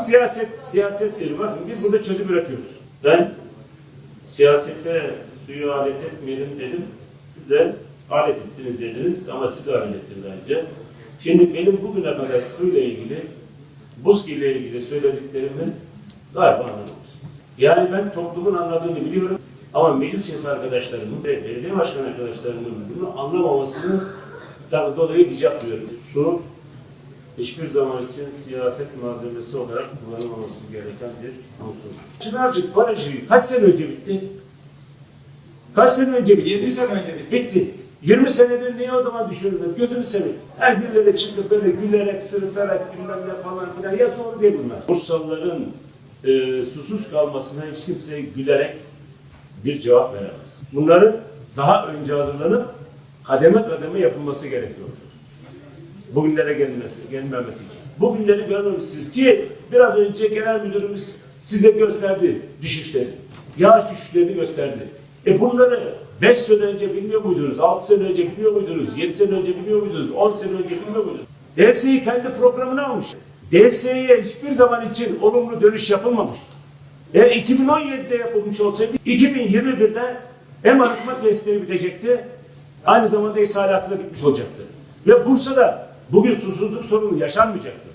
Siyaset, siyasettir. Bakın biz burada çözüm üretiyoruz. Ben siyasete suyu alet etmeyelim dedim. Siz de alet ettiniz dediniz ama siz de alet ettiniz bence. Şimdi benim bugüne kadar suyla ilgili, buz ile ilgili söylediklerimi galiba anlamışsınız. Yani ben toplumun anladığını biliyorum ama meclis üyesi arkadaşlarımın ve belediye başkan arkadaşlarımın bunu anlamamasını dolayı icap duyuyorum. Su hiçbir zaman için siyaset malzemesi olarak kullanılmaması gereken bir unsur. Çınarcık Barajı kaç sene önce bitti? Kaç sene önce bitti? 20 sene önce bitti. Bitti. 20 senedir niye o zaman düşünülmez? Gözünü seveyim. Her birileri çıkıp böyle gülerek, sırıtarak bilmem ne falan filan. Ya doğru değil bunlar. Bursalıların e, susuz kalmasına hiç kimse gülerek bir cevap veremez. Bunların daha önce hazırlanıp kademe kademe yapılması gerekiyor. Bugünlere gelmesi, gelmemesi için. Bugünleri görmemişsiniz ki biraz önce genel müdürümüz size gösterdi düşüşleri. Yağış düşüşlerini gösterdi. E bunları 5 sene önce bilmiyor muydunuz? 6 sene önce bilmiyor muydunuz? 7 sene önce bilmiyor muydunuz? 10 sene önce bilmiyor muydunuz? DSİ kendi programını almış. DSİ'ye hiçbir zaman için olumlu dönüş yapılmamış. Eğer 2017'de yapılmış olsaydı 2021'de hem arıtma testleri bitecekti aynı zamanda ithalatı da bitmiş olacaktı. Ve Bursa'da bugün susuzluk sorunu yaşanmayacaktı.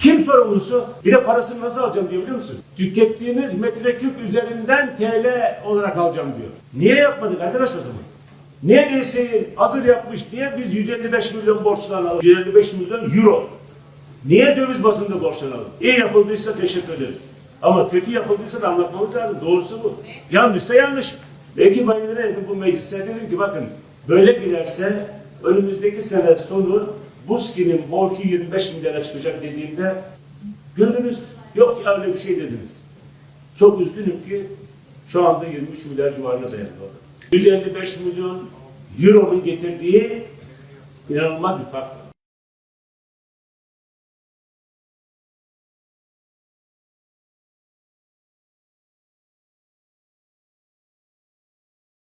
Kim sorumlusu? Bir de parasını nasıl alacağım diyor biliyor musun? Tükettiğiniz metreküp üzerinden TL olarak alacağım diyor. Niye yapmadık arkadaş o zaman? Niye DSİ hazır yapmış? Niye biz 155 milyon borçlanalım? 155 milyon euro. Niye döviz bazında borçlanalım? İyi yapıldıysa teşekkür ederiz. Ama kötü yapıldıysa da anlatmamız lazım. Doğrusu bu. Yanlışsa yanlış. Belki yine bu meclise dedim ki bakın böyle giderse önümüzdeki sene sonu Buski'nin borcu 25 milyara çıkacak dediğimde güldünüz. Yok ya öyle bir şey dediniz. Çok üzgünüm ki şu anda 23 milyar civarına dayandı. 155 milyon euronun getirdiği inanılmaz bir fark.